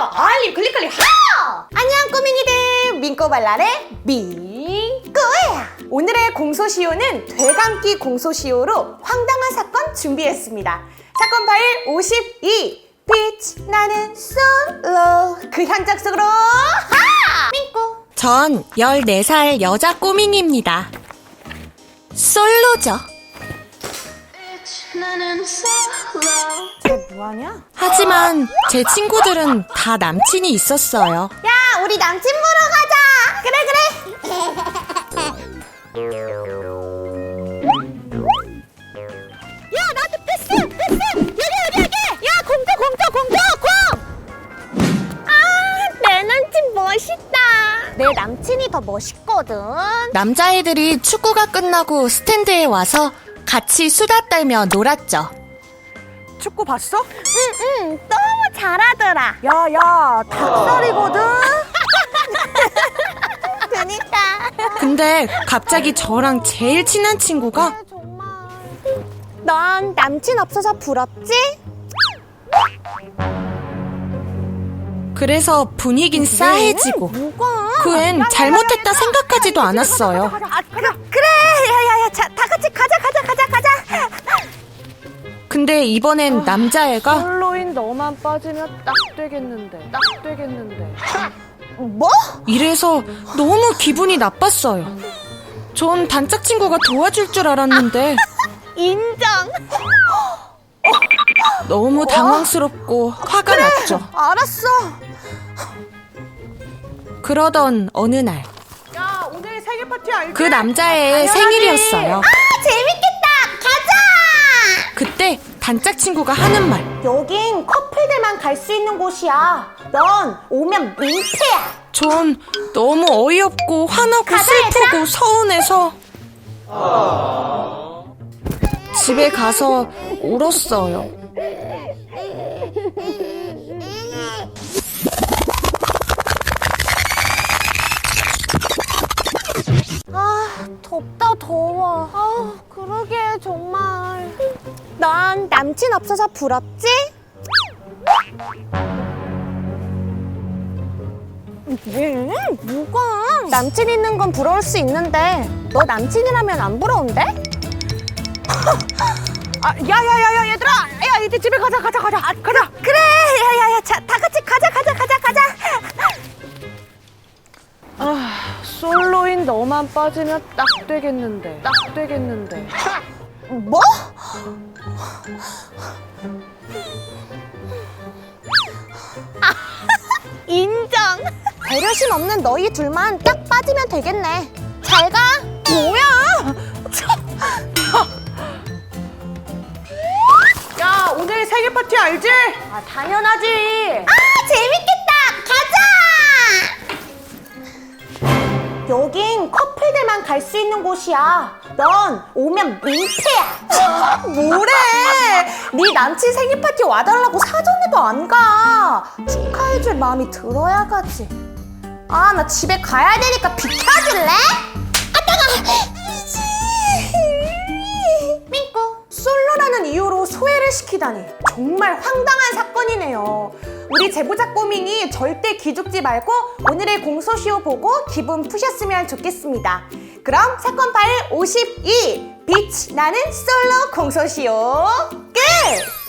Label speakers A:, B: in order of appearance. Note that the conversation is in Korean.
A: 좋아요 알림 클릭 클릭 하! 안녕 꼬맹이들. 민꼬발랄의 민꼬야. 오늘의 공소시효는 되감기 공소시효로 황당한 사건 준비했습니다. 사건 파일 52 빛 나는 솔로 그 현장 속으로 하! 민꼬.
B: 전 14살 여자 꼬밍입니다. 솔로죠.
C: 나는
A: 쟤 뭐하냐?
B: 하지만 제 친구들은 다 남친이 있었어요.
A: 야 우리 남친 보러 가자. 그래 그래. 야 나도 패스 패스. 여기 여기 여기. 야 공터 공터 공터 공 아 내 남친 멋있다. 내 남친이 더 멋있거든.
B: 남자애들이 축구가 끝나고 스탠드에 와서 같이 수다 떨며 놀았죠.
A: 축구 봤어? 응응 너무 잘하더라 야야 닭살이거든 그니까
B: 근데 갑자기 저랑 제일 친한 친구가
A: 정말 넌 남친 없어서 부럽지?
B: 그래서 분위긴 싸해지고
A: 뭐가?
B: 그앤 잘못했다 생각하지도 않았어요.
A: 아, 그래,
B: 근데 이번엔 남자애가
D: 솔로인 너만 빠지면 딱 되겠는데 딱 되겠는데
A: 뭐?
B: 이래서 너무 기분이 나빴어요. 전 단짝 친구가 도와줄 줄 알았는데
A: 인정.
B: 너무 당황스럽고 화가 났죠.
A: 알았어.
B: 그러던 어느 날 그
D: 야 오늘 생일 파티 알지?
B: 그 남자의 생일이었어요.
A: 아, 재밌겠다. 가자.
B: 그때 단짝 친구가 하는 말.
A: 여긴 커플들만 갈 수 있는 곳이야. 넌 오면 민폐야.
B: 전 너무 어이없고 화나고 슬프고 서운해서 집에 가서 울었어요.
A: 덥다 더워. 아, 그러게 정말. 넌 남친 없어서 부럽지? 왜? 뭐가? 남친 있는 건 부러울 수 있는데 너 남친이라면 안 부러운데?
D: 아 야야야야 얘들아 야 이제 집에 가자 가자 가자 아, 가자 너만 빠지면 딱 되겠는데 딱 되겠는데
A: 뭐? 아, 인정. 배려심 없는 너희 둘만 딱 빠지면 되겠네. 잘 가. 뭐야?
D: 야 오늘 생일 파티 알지?
A: 아, 당연하지. 아, 재밌겠다. 가자. 여긴 커플 들만 갈 수 있는 곳이야. 넌 오면 민폐야. 뭐래? 네 남친 생일 파티 와달라고 사전에도 안 가. 축하해줄 마음이 들어야 가지. 아, 나 집에 가야 되니까 비켜줄래? 아, 따가. 민꼬. 솔로라는 이유로 소외를 시키다니 정말 황당한 사건이네요. 우리 제보자 꼬밍이 절대 기죽지 말고 오늘의 공소시효 보고 기분 푸셨으면 좋겠습니다. 그럼 사건 파일 52빛 나는 솔로 공소시효 끝!